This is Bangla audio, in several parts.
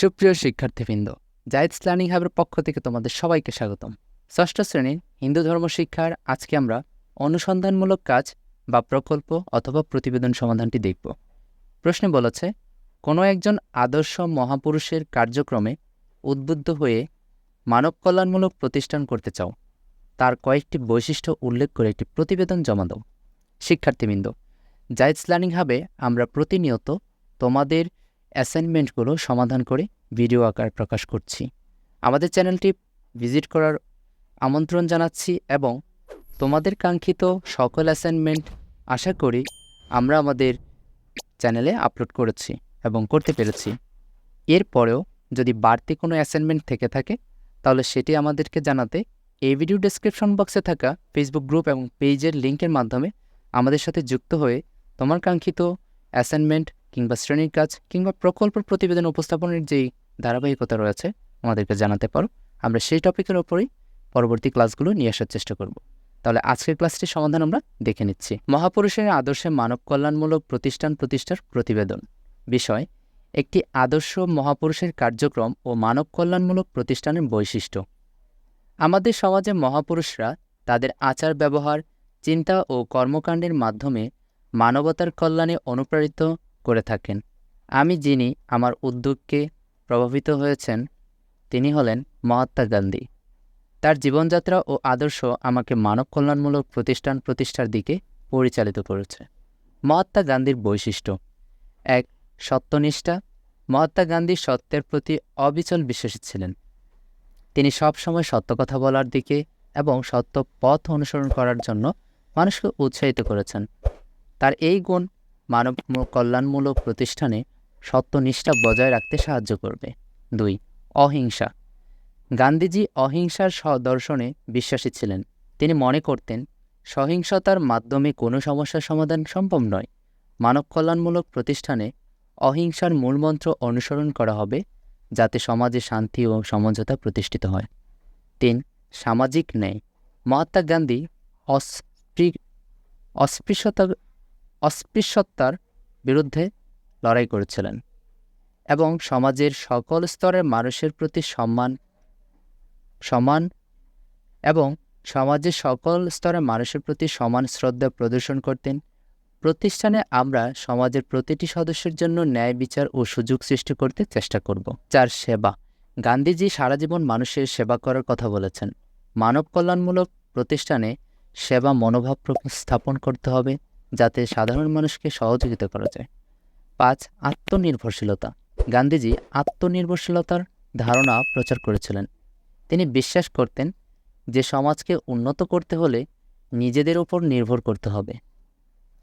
সুপ্রিয় শিক্ষার্থীবৃন্দ, জায়দ লার্নিং হাবের পক্ষ থেকে তোমাদের সবাইকে স্বাগতম। ষষ্ঠ শ্রেণির হিন্দু ধর্ম শিক্ষার আজকে আমরা অনুসন্ধানমূলক কাজ বা প্রকল্প অথবা প্রতিবেদন সমাধানটি দেখব। প্রশ্নে বলেছে, কোনো একজন আদর্শ মহাপুরুষের কার্যক্রমে উদ্বুদ্ধ হয়ে মানব কল্যাণমূলক প্রতিষ্ঠান করতে চাও, তার কয়েকটি বৈশিষ্ট্য উল্লেখ করে একটি প্রতিবেদন জমা দাও। শিক্ষার্থীবৃন্দ, জায়দ লার্নিং হাবে আমরা প্রতিনিয়ত তোমাদের অ্যাসাইনমেন্টগুলো সমাধান করে ভিডিও আকার প্রকাশ করছি। আমাদের চ্যানেলটি ভিজিট করার আমন্ত্রণ জানাচ্ছি এবং তোমাদের কাঙ্ক্ষিত সকল অ্যাসাইনমেন্ট আশা করি আমরা আমাদের চ্যানেলে আপলোড করেছি এবং করতে পেরেছি। এরপরেও যদি বাড়তি কোনো অ্যাসাইনমেন্ট থেকে থাকে, তাহলে সেটি আমাদেরকে জানাতে এই ভিডিও ডেসক্রিপশন বক্সে থাকা ফেসবুক গ্রুপ এবং পেজের লিঙ্কের মাধ্যমে আমাদের সাথে যুক্ত হয়ে তোমার কাঙ্ক্ষিত অ্যাসাইনমেন্ট কিংবা শ্রেণির কাজ কিংবা প্রকল্প প্রতিবেদন উপস্থাপনের যেই ধারাবাহিকতা রয়েছে, আমাদেরকে জানাতে পারো। আমরা সেই টপিকের ওপরেই পরবর্তী ক্লাসগুলো নিয়ে আসার চেষ্টা করব। তাহলে আজকের ক্লাসটির সমাধান আমরা দেখে নিচ্ছি। মহাপুরুষের আদর্শে মানব কল্যাণমূলক প্রতিষ্ঠান প্রতিষ্ঠার প্রতিবেদন। বিষয়, একটি আদর্শ মহাপুরুষের কার্যক্রম ও মানব কল্যাণমূলক প্রতিষ্ঠানের বৈশিষ্ট্য। আমাদের সমাজে মহাপুরুষরা তাদের আচার ব্যবহার, চিন্তা ও কর্মকাণ্ডের মাধ্যমে মানবতার কল্যাণে অনুপ্রাণিত করে থাকেন। আমি যিনি আমার উদ্যোগকে প্রভাবিত হয়েছেন, তিনি হলেন মহাত্মা গান্ধী। তার জীবনযাত্রা ও আদর্শ আমাকে মানব কল্যাণমূলক প্রতিষ্ঠান প্রতিষ্ঠার দিকে পরিচালিত করেছে। মহাত্মা গান্ধীর বৈশিষ্ট্য। এক, সত্যনিষ্ঠা। মহাত্মা গান্ধী সত্যের প্রতি অবিচল বিশ্বাসী ছিলেন। তিনি সবসময় সত্য কথা বলার দিকে এবং সত্য পথ অনুসরণ করার জন্য মানুষকে উৎসাহিত করেছেন। তার এই গুণ মানব কল্যাণমূলক প্রতিষ্ঠানে সত্যনিষ্ঠা বজায় রাখতে সাহায্য করবে। দুই, অহিংসা। গান্ধীজি অহিংসার দর্শনে বিশ্বাসী ছিলেন। তিনি মনে করতেন, সহিংসতার মাধ্যমে কোনো সমস্যার সমাধান সম্ভব নয়। মানব কল্যাণমূলক প্রতিষ্ঠানে অহিংসার মূলমন্ত্র অনুসরণ করা হবে, যাতে সমাজে শান্তি ও সমঝোতা প্রতিষ্ঠিত হয়। তিন, সামাজিক ন্যায়। মহাত্মা গান্ধী অস্পৃ, অস্পৃশ্যতা অস্পৃশ্যতার বিরুদ্ধে লড়াই করেছিলেন এবং সমাজের সকল স্তরের মানুষের প্রতি সম্মান, সমান এবং সমাজের সকল স্তরের মানুষের প্রতি সমান শ্রদ্ধা প্রদর্শন করতেন। প্রতিষ্ঠানে আমরা সমাজের প্রতিটি সদস্যের জন্য ন্যায় বিচার ও সুযোগ সৃষ্টি করতে চেষ্টা করব। চার সেবা। গান্ধীজি সারা জীবন মানুষের সেবা করার কথা বলেছেন। মানব কল্যাণমূলক প্রতিষ্ঠানে সেবা মনোভাব স্থাপন করতে হবে। যাতে সাধারণ মানুষকে সহযোগিতা করা যায়। পাঁচ, আত্মনির্ভরশীলতা। গান্ধীজি আত্মনির্ভরশীলতার ধারণা প্রচার করেছিলেন। তিনি বিশ্বাস করতেন যে সমাজকে উন্নত করতে হলে নিজেদের ওপর নির্ভর করতে হবে।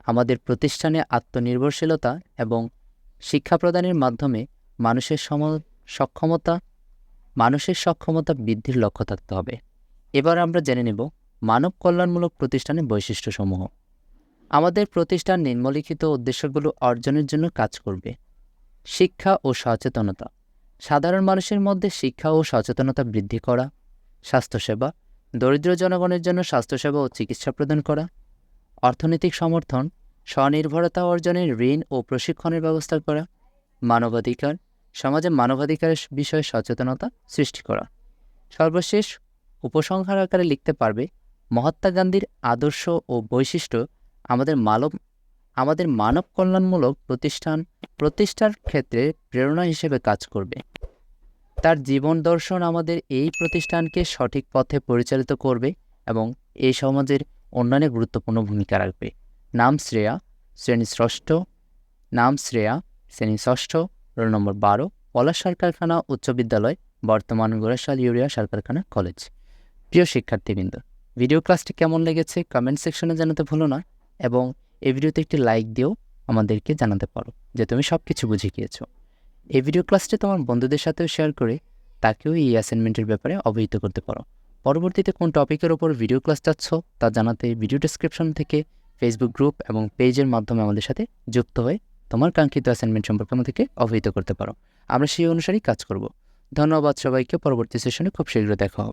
আমাদের প্রতিষ্ঠানে আত্মনির্ভরশীলতা এবং শিক্ষা প্রদানের মাধ্যমে মানুষের সম সক্ষমতা, মানুষের সক্ষমতা বৃদ্ধির লক্ষ্য থাকতে হবে। এবার আমরা জেনে নেব মানব কল্যাণমূলক প্রতিষ্ঠানের বৈশিষ্ট্যসমূহ। আমাদের প্রতিষ্ঠান নিম্নলিখিত উদ্দেশ্যগুলো অর্জনের জন্য কাজ করবে। শিক্ষা ও সচেতনতা। সাধারণ মানুষের মধ্যে শিক্ষা ও সচেতনতা বৃদ্ধি করা। স্বাস্থ্যসেবা। দরিদ্র জনগণের জন্য স্বাস্থ্যসেবা ও চিকিৎসা প্রদান করা। অর্থনৈতিক সমর্থন। স্বনির্ভরতা অর্জনের ঋণ ও প্রশিক্ষণের ব্যবস্থা করা। মানবাধিকার। সমাজে মানবাধিকারের বিষয়ে সচেতনতা সৃষ্টি করা। সর্বশেষ, উপসংহার আকারে লিখতে পারবে, মহাত্মা গান্ধীর আদর্শ ও বৈশিষ্ট্য আমাদের মানব আমাদের মানব কল্যাণমূলক প্রতিষ্ঠান, প্রতিষ্ঠার ক্ষেত্রে প্রেরণা হিসেবে কাজ করবে। তার জীবন দর্শন আমাদের এই প্রতিষ্ঠানকে সঠিক পথে পরিচালিত করবে এবং এই সমাজের অন্যান্য গুরুত্বপূর্ণ ভূমিকা রাখবে। নাম শ্রেয়া, শ্রেণি ষষ্ঠ, নাম শ্রেয়া, শ্রেণি ষষ্ঠ, রোল নম্বর বারো, পলাশ সার কারখানা উচ্চ বিদ্যালয়, বর্তমান গোরাশাল ইউরিয়া সার কারখানা কলেজ। প্রিয় শিক্ষার্থীবৃন্দ, ভিডিও ক্লাসটি কেমন লেগেছে? কমেন্ট সেকশনে জানাতে ভুলো না। এবং এই ভিডিওতে একটি লাইক দিয়েও আমাদেরকে জানাতে পারো যে তুমি সব কিছু বুঝে গিয়েছো। এই ভিডিও ক্লাসটি তোমার বন্ধুদের সাথেও শেয়ার করে তাকেও এই অ্যাসাইনমেন্টের ব্যাপারে অবহিত করতে পারো। পরবর্তীতে কোন টপিকের ওপর ভিডিও ক্লাস চাচ্ছ তা জানাতে ভিডিও ডিসক্রিপশন থেকে ফেসবুক গ্রুপ এবং পেজের মাধ্যমে আমাদের সাথে যুক্ত হয়ে তোমার কাঙ্ক্ষিত অ্যাসাইনমেন্ট সম্পর্কে আমাদেরকে অবহিত করতে পারো। আমরা সেই অনুসারেই কাজ করব। ধন্যবাদ সবাইকে। পরবর্তী সেশনে খুব শীঘ্র দেখা